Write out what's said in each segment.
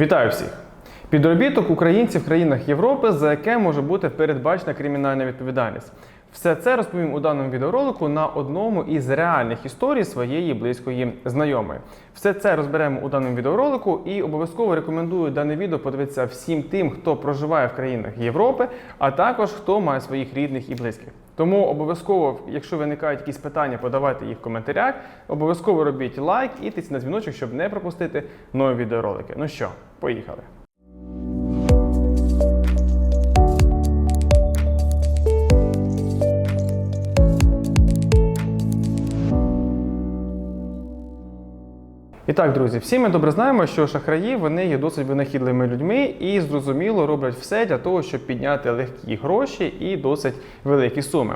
Вітаю всіх! Підробіток українців в країнах Європи, за яке може бути передбачена кримінальна відповідальність. Все це розповім у даному відеоролику на одному із реальних історій своєї близької знайомої. Все це розберемо у даному відеоролику і обов'язково рекомендую дане відео подивитися всім тим, хто проживає в країнах Європи, а також хто має своїх рідних і близьких. Тому обов'язково, якщо виникають якісь питання, подавайте їх в коментарях. Обов'язково робіть лайк і тисніть на дзвіночок, щоб не пропустити нові відеоролики. Ну що, поїхали. І так, друзі, всі ми добре знаємо, що шахраї вони є досить винахідливими людьми і зрозуміло роблять все для того, щоб підняти легкі гроші і досить великі суми.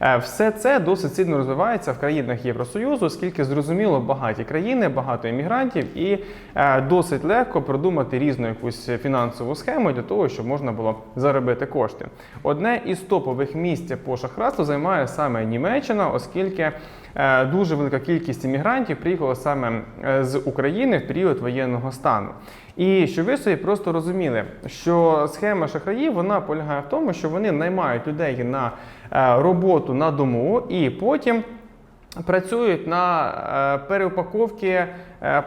Е, Все це досить сильно розвивається в країнах Євросоюзу, оскільки зрозуміло багаті країни, багато іммігрантів, і е, досить легко придумати різну якусь фінансову схему для того, щоб можна було заробити кошти. Одне із топових місць по шахрасту займає саме Німеччина, оскільки дуже велика кількість іммігрантів приїхала саме е, з України в період воєнного стану. І щоб ви собі просто розуміли, що схема шахраїв вона полягає в тому, що вони наймають людей на е, роботу на дому і потім. Працюють на е, переупаковці е,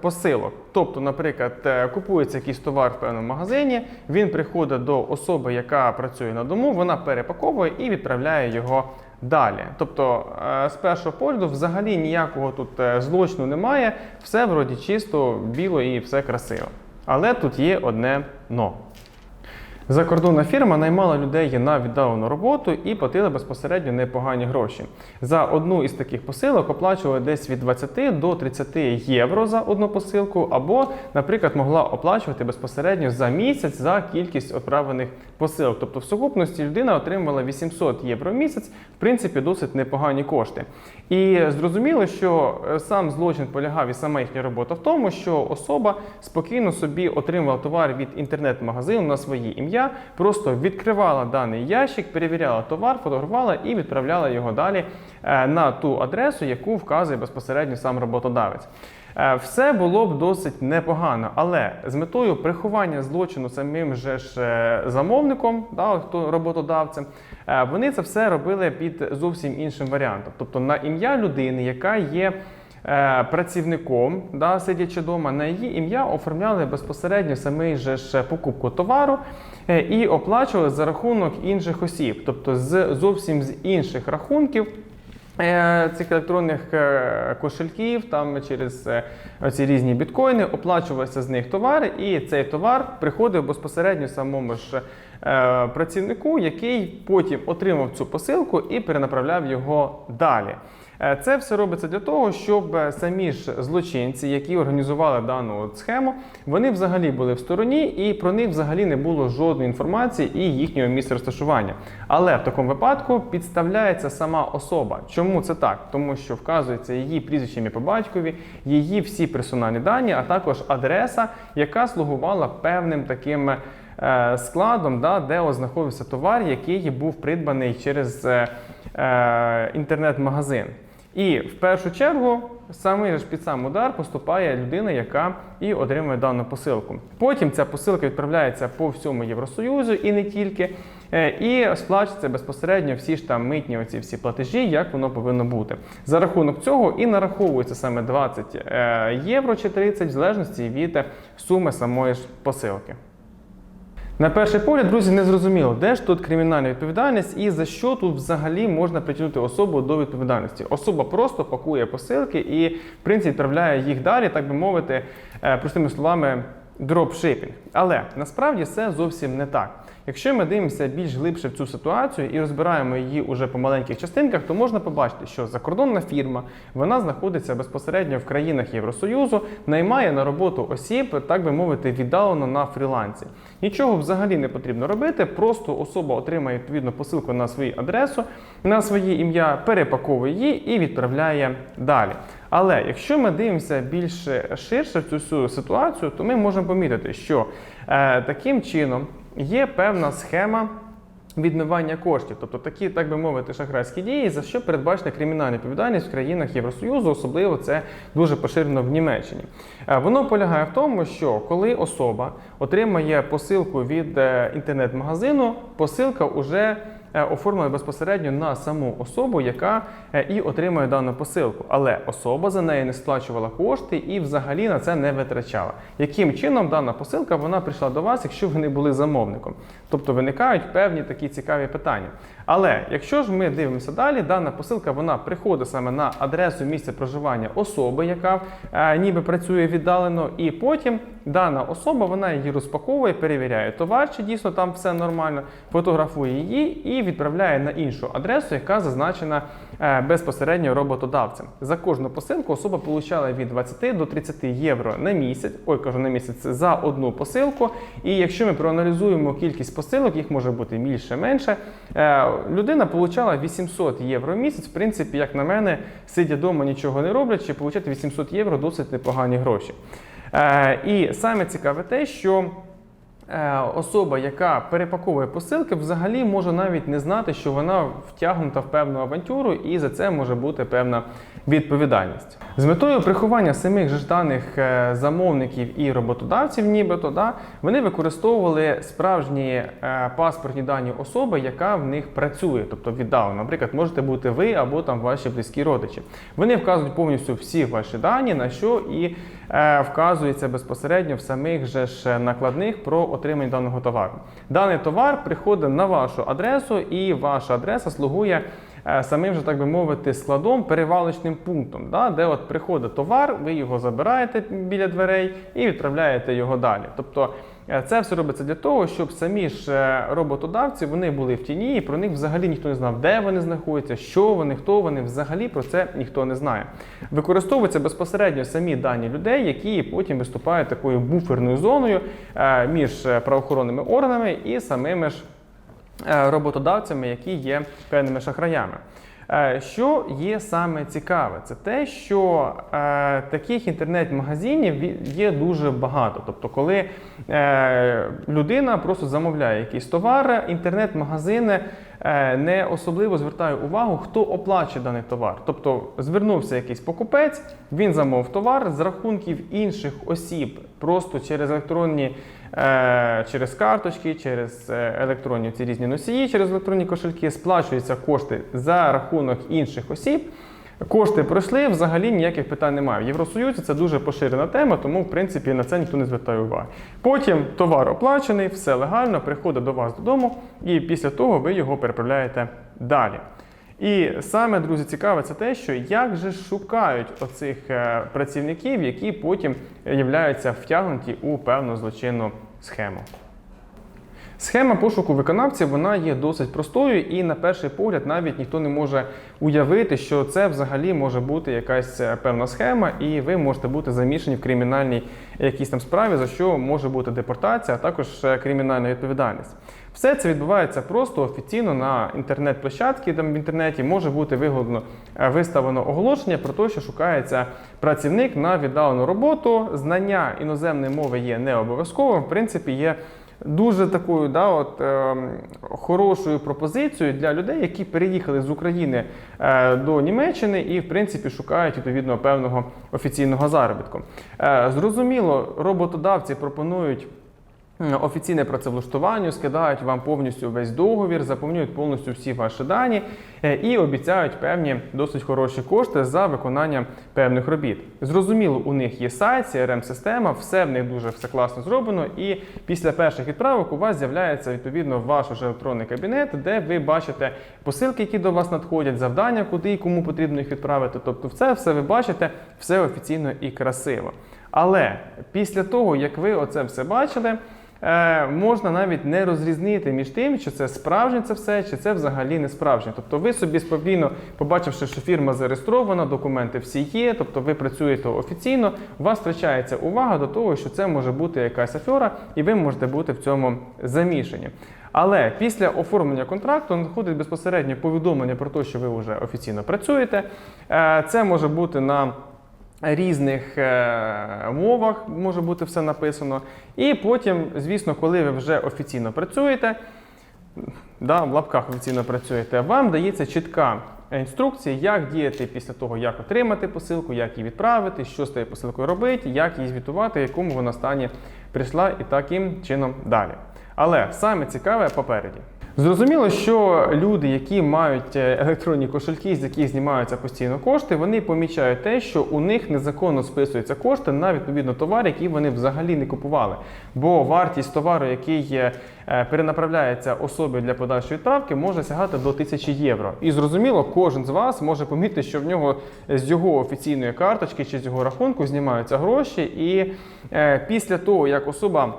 посилок. Тобто, наприклад, е, купується якийсь товар в певному магазині, він приходить до особи, яка працює на дому, вона перепаковує і відправляє його далі. Тобто, е, з першого погляду, взагалі ніякого тут е, злочину немає, все вроді чисто, біло і все красиво. Але тут є одне но. Закордонна фірма наймала людей на віддалену роботу і платила безпосередньо непогані гроші. За одну із таких посилок оплачували десь від 20 до 30 євро за одну посилку, або, наприклад, могла оплачувати безпосередньо за місяць за кількість відправлених посилок. Тобто, в сукупності людина отримувала 800 євро в місяць, в принципі, досить непогані кошти. І зрозуміло, що е, сам злочин полягав і сама їхня робота в тому, що особа спокійно собі отримувала товар від інтернет-магазину на своє ім'я, просто відкривала даний ящик, перевіряла товар, фотографувала і відправляла його далі е, на ту адресу, яку вказує безпосередньо сам роботодавець. Е, Все було б досить непогано, але з метою приховання злочину самим же ж е, замовником, да, хто роботодавцем, е, вони це все робили під зовсім іншим варіантом. Тобто на ім'я людини, яка є працівником, да, сидячи вдома, на її ім'я оформляли безпосередньо самий же ж покупку товару і оплачували за рахунок інших осіб, тобто з зовсім з інших рахунків. Е, Цих електронних е, кошельків там через е, ці різні біткоїни оплачувався з них товар, і цей товар приходив безпосередньо самому ж працівнику, який потім отримав цю посилку і перенаправляв його далі. Е, Це все робиться для того, щоб е, самі ж злочинці, які організували дану схему, вони взагалі були в стороні, і про них взагалі не було жодної інформації і їхнього місця розташування. Але в такому випадку підставляється сама особа. Чому це так? Тому що вказується її прізвище ім'я по батькові, її всі персональні дані, а також адреса, яка слугувала певним таким. е, Складом, да, де знаходився товар, який був придбаний через інтернет-магазин. І в першу чергу саме ж під сам удар поступає людина, яка і отримує дану посилку. Потім ця посилка відправляється по всьому Євросоюзу і не тільки, е, і сплачується безпосередньо всі ж там митні оці всі платежі, як воно повинно бути. За рахунок цього і нараховується саме 20 е, євро чи 30, в залежності від е, суми самої ж посилки. На перший погляд, друзі, не зрозуміло, де ж тут кримінальна відповідальність і за що тут взагалі можна притягнути особу до відповідальності. Особа просто пакує посилки і, в принципі, відправляє їх далі, так би мовити, е, простими словами, дропшипінг. Але насправді все зовсім не так. Якщо ми дивимося більш глибше в цю ситуацію і розбираємо її уже по маленьких частинках, то можна побачити, що закордонна фірма вона знаходиться безпосередньо в країнах Євросоюзу, наймає на роботу осіб, так би мовити, віддалено на фрілансі. Нічого взагалі не потрібно робити, просто особа отримає відповідну посилку на свою адресу, на своє ім'я, перепаковує її і відправляє далі. Але якщо ми дивимося більш ширше в цю ситуацію, то ми можемо помітити, що е, таким чином є певна схема відмивання коштів, тобто такі, так би мовити, шахрайські дії, за що передбачена кримінальна відповідальність в країнах Євросоюзу, особливо це дуже поширено в Німеччині. Е, Воно полягає в тому, що коли особа отримає посилку від е, інтернет-магазину, посилка вже е, оформлена безпосередньо на саму особу, яка е, і отримує дану посилку. Але особа за неї не сплачувала кошти і взагалі на це не витрачала. Яким чином дана посилка вона прийшла до вас, якщо ви не були замовником? Тобто виникають певні такі цікаві питання. Але якщо ж ми дивимося далі, дана посилка вона приходить саме на адресу місця проживання особи, яка е, ніби працює віддалено, і потім дана особа вона її розпаковує, перевіряє товар, чи дійсно там все нормально, фотографує її і відправляє на іншу адресу, яка зазначена е, безпосередньо роботодавцем. За кожну посилку особа получала від 20 до 30 євро на місяць. Ой, кажу на місяць за одну посилку. І якщо ми проаналізуємо кількість посилок, їх може бути більше менше. е, Людина получала 800 євро в місяць. В принципі, як на мене, сидя вдома, нічого не роблячи, получати 800 євро досить непогані гроші. Е, І саме цікаве те, що особа, яка перепаковує посилки, взагалі може навіть не знати, що вона втягнута в певну авантюру, і за це може бути певна відповідальність. З метою приховання самих ж даних е, замовників і роботодавців, нібито, да, вони використовували справжні е, паспортні дані особи, яка в них працює, тобто віддалено. Наприклад, можете бути ви або там ваші близькі родичі. Вони вказують повністю всі ваші дані, на що і е, вказується безпосередньо в самих же ж накладних про отримання даного товару. Даний товар приходить на вашу адресу, і ваша адреса слугує е, самим же, так би мовити, складом, перевалочним пунктом, да, де от приходить товар, ви його забираєте біля дверей і відправляєте його далі. Тобто е, це все робиться для того, щоб самі ж е, роботодавці вони були в тіні, і про них взагалі ніхто не знав, де вони знаходяться, що вони, хто вони. Взагалі про це ніхто не знає. Використовуються безпосередньо самі дані людей, які потім виступають такою буферною зоною е, між е, правоохоронними органами і самими ж е, роботодавцями, які є певними шахраями. Е, Що є саме цікаве, це те, що е, таких інтернет-магазинів є дуже багато. Тобто, коли е, людина просто замовляє якийсь товар, інтернет-магазини не особливо звертає увагу, хто оплачує даний товар. Тобто звернувся якийсь покупець, він замовив товар з рахунків інших осіб, просто через електронні. Е, Через карточки, через е, електронні ці різні носії, через електронні кошельки сплачуються кошти за рахунок інших осіб. Кошти пройшли, взагалі ніяких питань немає. В Євросоюзі це дуже поширена тема, тому в принципі на це ніхто не звертає уваги. Потім товар оплачений, все легально, приходить до вас додому, і після того ви його переправляєте далі. І саме, друзі, цікаве це те, що як же шукають оцих е, працівників, які потім являються втягнуті у певну злочинну схему. Схема пошуку виконавців вона є досить простою, і на перший погляд навіть ніхто не може уявити, що це взагалі може бути якась е, певна схема, і ви можете бути замішані в кримінальній якійсь там справі, за що може бути депортація, а також е, кримінальна відповідальність. Все це відбувається просто офіційно на інтернет-площадці, там в інтернеті може бути вигодно е, виставлено оголошення про те, що шукається працівник на віддалену роботу. Знання іноземної мови є не обов'язковим, в принципі, є дуже такою да, от, е, хорошою пропозицією для людей, які переїхали з України е, до Німеччини і, в принципі, шукають відповідно певного офіційного заробітку. Е, зрозуміло, роботодавці пропонують. Офіційне працевлаштування скидають вам повністю весь договір, заповнюють повністю всі ваші дані е, і обіцяють певні досить хороші кошти за виконання певних робіт. Зрозуміло, у них є сайт, crm система все в них дуже все класно зроблено. І після перших відправок у вас з'являється відповідно ваш уже електронний кабінет, де ви бачите посилки, які до вас надходять, завдання, куди і кому потрібно їх відправити. Тобто, це все ви бачите, все офіційно і красиво. Але після того, як ви оце все бачили, можна навіть не розрізнити між тим, чи це справжнє це все, чи це взагалі не справжнє. Тобто ви собі спокійно, побачивши, що фірма зареєстрована, документи всі є, тобто ви працюєте офіційно, у вас втрачається увага до того, що це може бути якась афера, і ви можете бути в цьому замішані. Але після оформлення контракту надходить безпосередньо повідомлення про те, що ви вже офіційно працюєте. Е, Це може бути на різних е, мовах, може бути все написано. І потім, звісно, коли ви вже офіційно працюєте, да, в лапках офіційно працюєте, вам дається чітка інструкція, як діяти після того, як отримати посилку, як її відправити, що з тією посилкою робити, як її звітувати, якому вона стані прийшла і таким чином далі. Але саме цікаве попереді. Зрозуміло, що люди, які мають е, електронні кошельки, з яких знімаються постійно кошти, вони помічають те, що у них незаконно списуються кошти на відповідно товар, який вони взагалі не купували. Бо вартість товару, який е, перенаправляється особі для подальшої відправки, може сягати до 1000 євро. І зрозуміло, кожен з вас може помітити, що в нього з його офіційної карточки чи з його рахунку знімаються гроші, і е, після того, як особа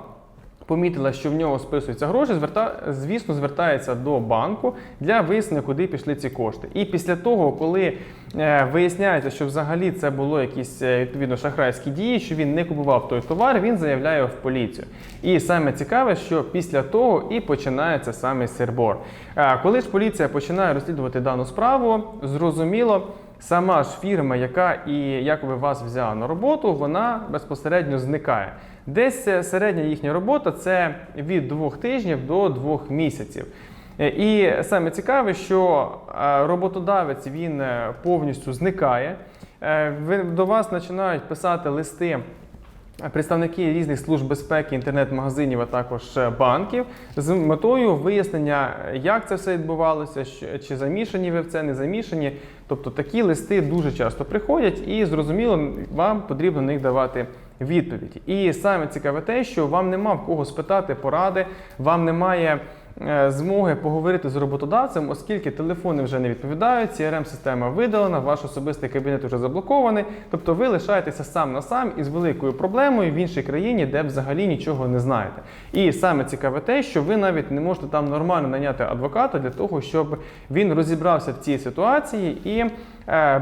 помітила, що в нього списуються гроші, зверта... звісно, звертається до банку для вияснення, куди пішли ці кошти. І після того, коли е, виясняється, що взагалі це було якісь е, відповідно шахрайські дії, що він не купував той товар, він заявляє в поліцію. І саме цікаве, що після того і починається саме сербор. Е, коли ж поліція починає розслідувати дану справу, зрозуміло. Сама ж фірма, яка і якоби вас взяла на роботу, вона безпосередньо зникає. Десь е, середня їхня робота це від двох тижнів до двох місяців. Е, І саме цікаве, що е, роботодавець він повністю зникає. До вас починають писати листи. Представники різних служб безпеки, інтернет-магазинів, а також е, банків з метою вияснення, як це все відбувалося, чи замішані ви в це, не замішані. Тобто такі листи дуже часто приходять, і зрозуміло, вам потрібно на них давати відповідь. І саме цікаве те, що вам нема в кого спитати поради, вам немає змоги поговорити з роботодавцем, оскільки телефони вже не відповідають, CRM-система видалена, ваш особистий кабінет вже заблокований. Тобто ви лишаєтеся сам на сам із великою проблемою в іншій країні, де взагалі нічого не знаєте. І саме цікаве те, що ви навіть не можете там нормально наняти адвоката для того, щоб він розібрався в цій ситуації і е,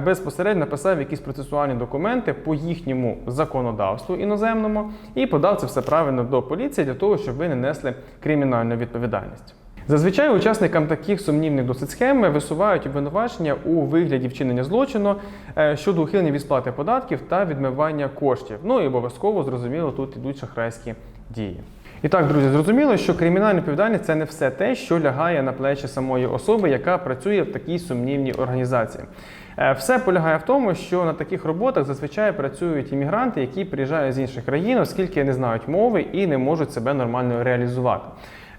безпосередньо написав якісь процесуальні документи по їхньому законодавству іноземному і подав це все правильно до поліції для того, щоб ви не несли кримінальну відповідальність. Зазвичай учасникам таких сумнівних досить схем висувають обвинувачення у вигляді вчинення злочину е, щодо ухилення від сплати податків та відмивання коштів. Ну і обов'язково зрозуміло, тут ідуть шахрайські дії. І так, друзі, зрозуміло, що кримінальна відповідальність це не все те, що лягає на плечі самої особи, яка працює в такій сумнівній організації. Е, Все полягає в тому, що на таких роботах зазвичай працюють іммігранти, які приїжджають з інших країн, оскільки не знають мови і не можуть себе нормально реалізувати.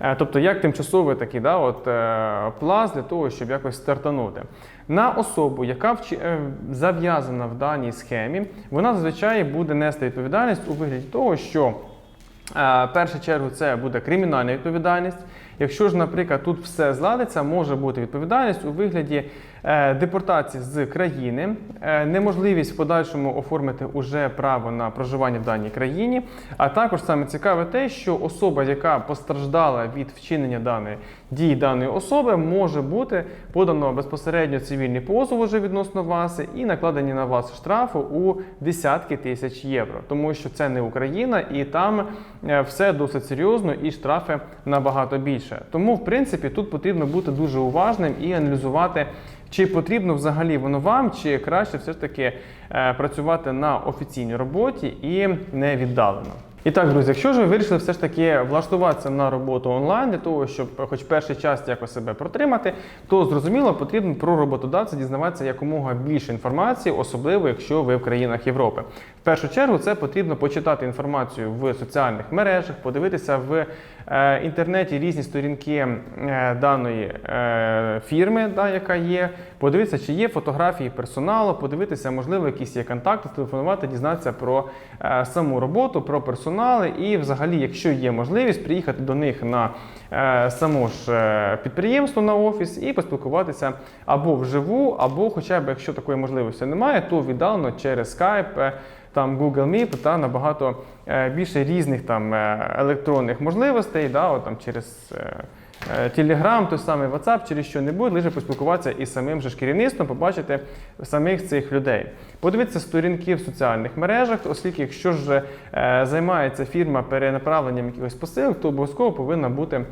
Е, Тобто, як тимчасовий такий да, от, е, пласт для того, щоб якось стартанути. На особу, яка е, зав'язана в даній схемі, вона зазвичай буде нести відповідальність у вигляді того, що В першу чергу це буде кримінальна відповідальність. Якщо ж, наприклад, тут все зладиться, може бути відповідальність у вигляді е, депортації з країни, е, неможливість в подальшому оформити уже право на проживання в даній країні. А також саме цікаве те, що особа, яка постраждала від вчинення даної дії даної особи, може бути подано безпосередньо цивільний позов уже відносно вас і накладені на вас штрафи у десятки тисяч євро, тому що це не Україна і там е, все досить серйозно і штрафи набагато більше. Тому, в принципі, тут потрібно бути дуже уважним і аналізувати. Чи потрібно взагалі воно вам, чи краще все ж таки е, працювати на офіційній роботі і не віддалено? І так, друзі, якщо ж ви вирішили все ж таки влаштуватися на роботу онлайн для того, щоб хоч перший час якось себе протримати, то зрозуміло потрібно про роботодавця дізнаватися якомога більше інформації, особливо якщо ви в країнах Європи. Першу чергу це потрібно почитати інформацію в соціальних мережах, подивитися в е, інтернеті різні сторінки е, даної е, фірми, да, яка є, подивитися, чи є фотографії персоналу, подивитися, можливо, якісь є контакти, телефонувати, дізнатися про саму роботу, про персонал. І, взагалі, якщо є можливість, приїхати до них на само ж підприємство на офіс і поспілкуватися або вживу, або, хоча б якщо такої можливості немає, то віддалено через Skype. Там Google Meet та набагато е, більше різних там е, електронних можливостей, да, от, там через е, Telegram, той самий WhatsApp, через що-небудь, лише поспілкуватися із самим же ж керівництвом, побачити самих цих людей. Подивитися сторінки в соціальних мережах, оскільки якщо ж займається фірма перенаправленням якихось посилок, то обов'язково повинна бути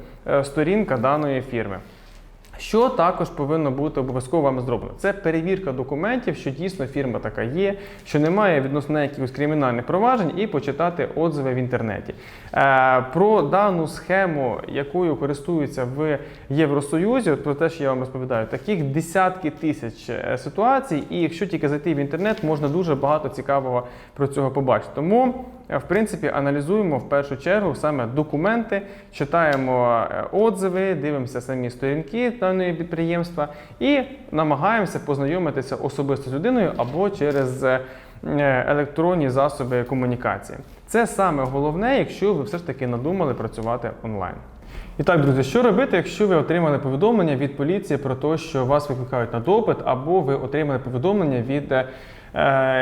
сторінка даної фірми. Що також повинно бути обов'язково вам зроблено? Це перевірка документів, що дійсно фірма така є, що немає відносно якихось кримінальних проваджень, і почитати отзиви в інтернеті. Е, про дану схему, якою користуються в Євросоюзі, от про те, що я вам розповідаю, таких десятки тисяч е, ситуацій, і якщо тільки зайти в інтернет, можна дуже багато цікавого про цього побачити. Тому, в принципі, аналізуємо в першу чергу саме документи, читаємо е, отзиви, дивимося самі сторінки даної підприємства і намагаємося познайомитися особисто з людиною або через е, електронні засоби комунікації. Це саме головне, якщо ви все ж таки надумали працювати онлайн. І так, друзі, що робити, якщо ви отримали повідомлення від поліції про те, що вас викликають на допит, або ви отримали повідомлення від е,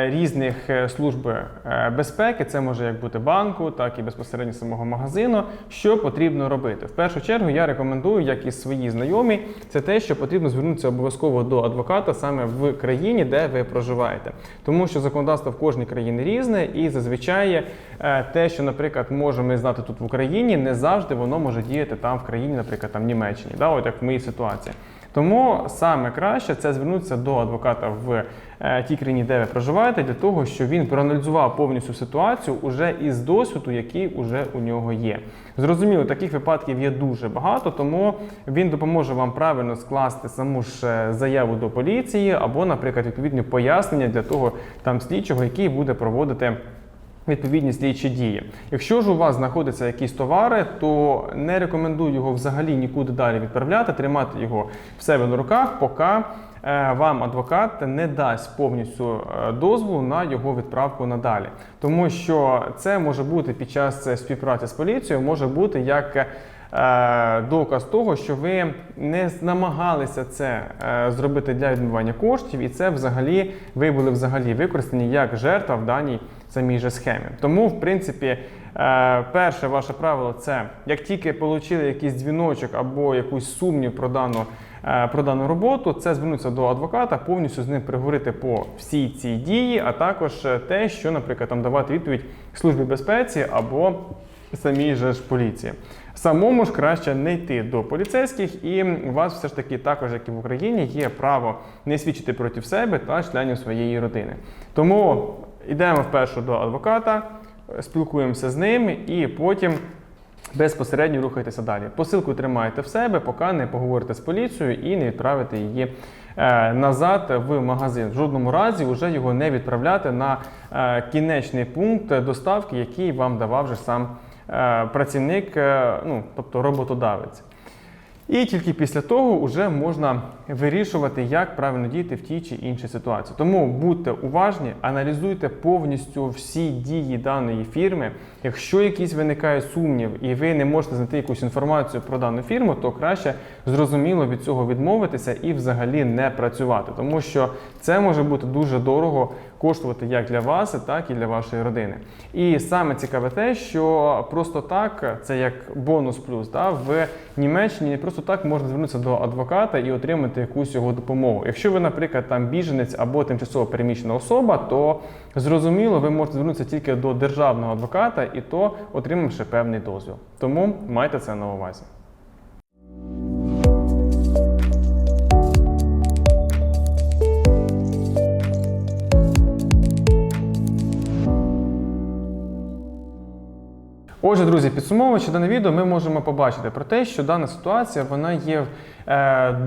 різних е, служб е, безпеки, це може як бути банку, так і безпосередньо самого магазину. Що потрібно робити? В першу чергу я рекомендую, як і свої знайомі, це те, що потрібно звернутися обов'язково до адвоката саме в країні, де ви проживаєте, тому що законодавство в кожній країні різне, і зазвичай е, те, що, наприклад, можемо ми знати тут в Україні, не завжди воно може діяти там в країні, наприклад, там Німеччині, да, от як в моїй ситуації. Тому саме краще це звернутися до адвоката в е, тій країні, де ви проживаєте, для того, щоб він проаналізував повністю ситуацію уже із досвіду, який уже у нього є. Зрозуміло, таких випадків є дуже багато, тому він допоможе вам правильно скласти саму ж е, заяву до поліції або, наприклад, відповідні пояснення для того там слідчого, який буде проводити. Відповідні слідчі дії. Якщо ж у вас знаходяться якісь товари, то не рекомендую його взагалі нікуди далі відправляти, тримати його в себе на руках, поки вам адвокат не дасть повністю е, дозволу на його відправку надалі. Тому що це може бути під час е, співпраці з поліцією, може бути як е, доказ того, що ви не намагалися це е, зробити для відмивання коштів, і це взагалі ви були взагалі використані як жертва в даній самій же схемі. Тому, в принципі, е, перше ваше правило це як тільки отримали якийсь дзвіночок або якусь сумнів про дану. Е, Про дану роботу це звернутися до адвоката, повністю з ним переговорити по всій цій дії, а також е, те, що, наприклад, там давати відповідь службі безпеці або самій же ж поліції. Самому ж краще не йти до поліцейських, і у вас все ж таки, також як і в Україні, є право не свідчити проти себе та членів своєї родини. Тому йдемо вперше до адвоката, спілкуємося з ним і потім. Безпосередньо рухайтеся далі. Посилку тримаєте в себе, поки не поговорите з поліцією і не відправите її е, назад в магазин. В жодному разі вже його не відправляти на е, кінечний пункт доставки, який вам давав же сам е, працівник, ну тобто роботодавець. І тільки після того вже можна вирішувати, як правильно діяти в тій чи іншій ситуації. Тому будьте уважні, аналізуйте повністю всі дії даної фірми. Якщо якийсь виникає сумнів, і ви не можете знайти якусь інформацію про дану фірму, то краще зрозуміло від цього відмовитися і взагалі не працювати, тому що це може бути дуже дорого коштувати як для вас, так і для вашої родини. І саме цікаве те, що просто так, це як бонус плюс, да, в Німеччині не просто так можна звернутися до адвоката і отримати якусь його допомогу. Якщо ви, наприклад, там біженець або тимчасово переміщена особа, то зрозуміло, ви можете звернутися тільки до державного адвоката і то отримавши певний дозвіл. Тому майте це на увазі. Отже, друзі, підсумовуючи дане відео, ми можемо побачити про те, що дана ситуація вона є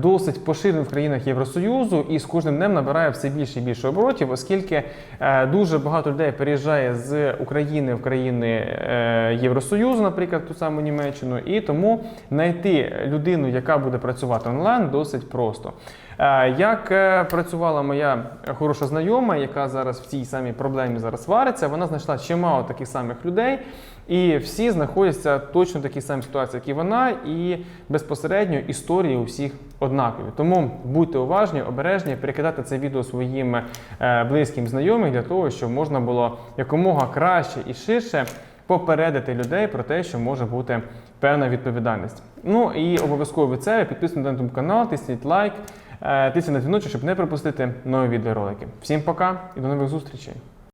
досить поширеною в країнах Євросоюзу і з кожним днем набирає все більше і більше оборотів, оскільки е, дуже багато людей переїжджає з України в країни е, Євросоюзу, наприклад, ту саму Німеччину, і тому знайти людину, яка буде працювати онлайн, досить просто. Е, Як е, працювала моя хороша знайома, яка зараз в цій самій проблемі зараз вариться, вона знайшла чимало таких самих людей, і всі знаходяться точно в такій самій ситуації, як і вона, і безпосередньо історії всіх однакові. Тому будьте уважні, обережні, перекидати це відео своїм е, близьким знайомим для того, щоб можна було якомога краще і ширше попередити людей про те, що може бути певна відповідальність. Ну і обов'язково від себе підписуйтесь на YouTube канал, тисніть лайк, е, тисніть на дзвіночок, щоб не пропустити нові відеоролики. Всім пока і до нових зустрічей!